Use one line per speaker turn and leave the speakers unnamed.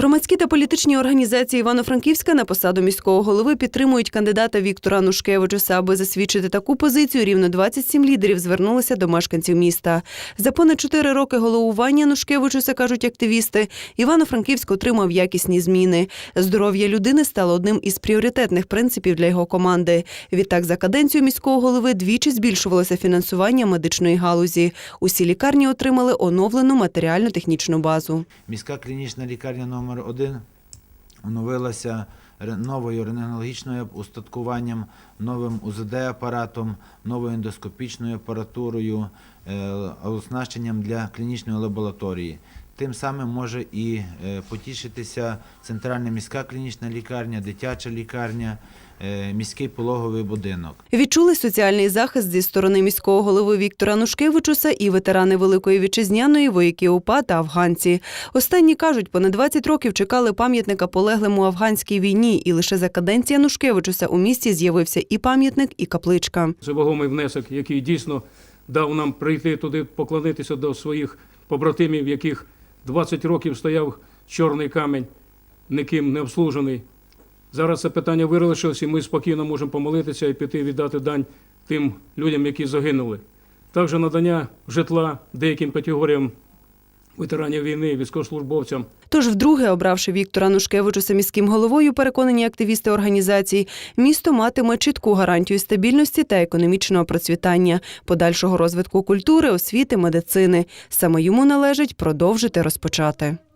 Громадські та політичні організації Івано-Франківська на посаду міського голови підтримують кандидата Віктора Нушкевичуса. Аби засвідчити таку позицію, рівно 27 лідерів звернулися до мешканців міста. За понад 4 роки головування Нушкевичуса, кажуть активісти, Івано-Франківськ отримав якісні зміни. Здоров'я людини стало одним із пріоритетних принципів для його команди. Відтак, за каденцію міського голови двічі збільшувалося фінансування медичної галузі. Усі лікарні отримали оновлену матеріально-технічну базу.
Міська клінічна лікарня номер 1 оновилася новою рентгенологічною устаткуванням, новим УЗД-апаратом, новою ендоскопічною апаратурою, е, оснащенням для клінічної лабораторії. Тим самим може і е, потішитися центральна міська клінічна лікарня, дитяча лікарня, міський пологовий будинок.
Відчули соціальний захист зі сторони міського голови Віктора Нушкевичуса і ветерани Великої вітчизняної, вояки УПА та афганці. Останні кажуть, понад 20 років чекали пам'ятника полеглим у афганській війні, і лише за каденція Нушкевичуса у місті з'явився і пам'ятник, і капличка.
Це вагомий внесок, який дійсно дав нам прийти туди, поклонитися до своїх побратимів, яких 20 років стояв чорний камінь, ніким не обслужений. Зараз це питання вирішилось, і ми спокійно можемо помолитися і піти віддати дань тим людям, які загинули. Також надання житла деяким категоріям ветеранів війни, військовослужбовцям.
Тож, вдруге, обравши Віктора Нушкевичуса міським головою, переконані активісти організації, місто матиме чітку гарантію стабільності та економічного процвітання, подальшого розвитку культури, освіти, медицини. Саме йому належить продовжити розпочати.